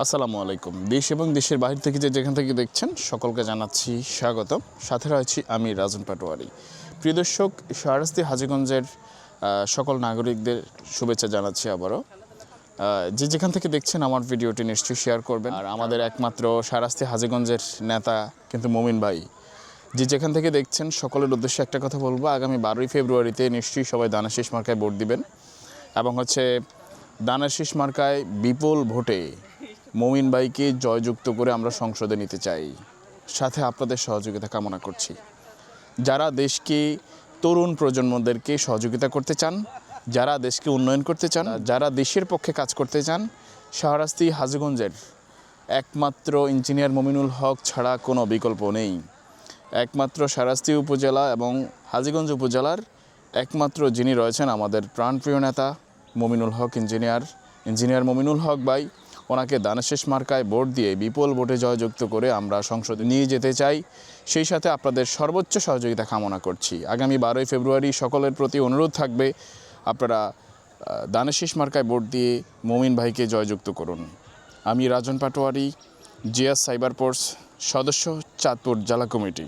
আসসালামু আলাইকুম। দেশ এবং দেশের বাহির থেকে যে যেখান থেকে দেখছেন, সকলকে জানাচ্ছি স্বাগতম। সাথে রয়েছি আমি রাজন পাটোয়ারি। প্রিয় দর্শক শাহরাস্তি হাজিগঞ্জের সকল নাগরিকদের শুভেচ্ছা জানাচ্ছি আবারও। যে যেখান থেকে দেখছেন আমার ভিডিওটি নিশ্চয়ই শেয়ার করবেন। আর আমাদের একমাত্র শাহরাস্তি হাজিগঞ্জের নেতা কিন্তু মমিন ভাই। যে যেখান থেকে দেখছেন, সকলের উদ্দেশ্যে একটা কথা বলব, আগামী বারোই ফেব্রুয়ারিতে নিশ্চয়ই সবাই দানাশিস মার্কায় ভোট দিবেন। এবং হচ্ছে দানাশিস মার্কায় বিপুল ভোটে মমিন ভাইকে জয়যুক্ত করে আমরা সংসদে নিতে চাই। সাথে আপনাদের সহযোগিতা কামনা করছি। যারা দেশকে, তরুণ প্রজন্মদেরকে সহযোগিতা করতে চান, যারা দেশকে উন্নয়ন করতে চান, যারা দেশের পক্ষে কাজ করতে চান, শাহরাস্তি হাজিগঞ্জের একমাত্র ইঞ্জিনিয়ার মমিনুল হক ছাড়া কোনো বিকল্প নেই। একমাত্র শাহরাস্তি উপজেলা এবং হাজীগঞ্জ উপজেলার একমাত্র যিনি রয়েছেন আমাদের প্রাণপ্রিয় নেতা মমিনুল হক ইঞ্জিনিয়ার। ইঞ্জিনিয়ার মমিনুল হক ভাই ওনাকে দানশেষ মার্কায় ভোট দিয়ে বিপুল ভোটে জয়যুক্ত করে আমরা সংসদে নিয়ে যেতে চাই। সেই সাথে আপনাদের সর্বোচ্চ সহযোগিতা কামনা করছি। আগামী বারোই ফেব্রুয়ারি সকলের প্রতি অনুরোধ থাকবে আপনারা আহ, দানেশিস মার্কায় ভোট দিয়ে মমিন ভাইকে জয়যুক্ত করুন। আমি রাজন পাটোয়ারি জিয়াস সাইবার পোর্স সদস্য চাঁদপুর জেলা কমিটি।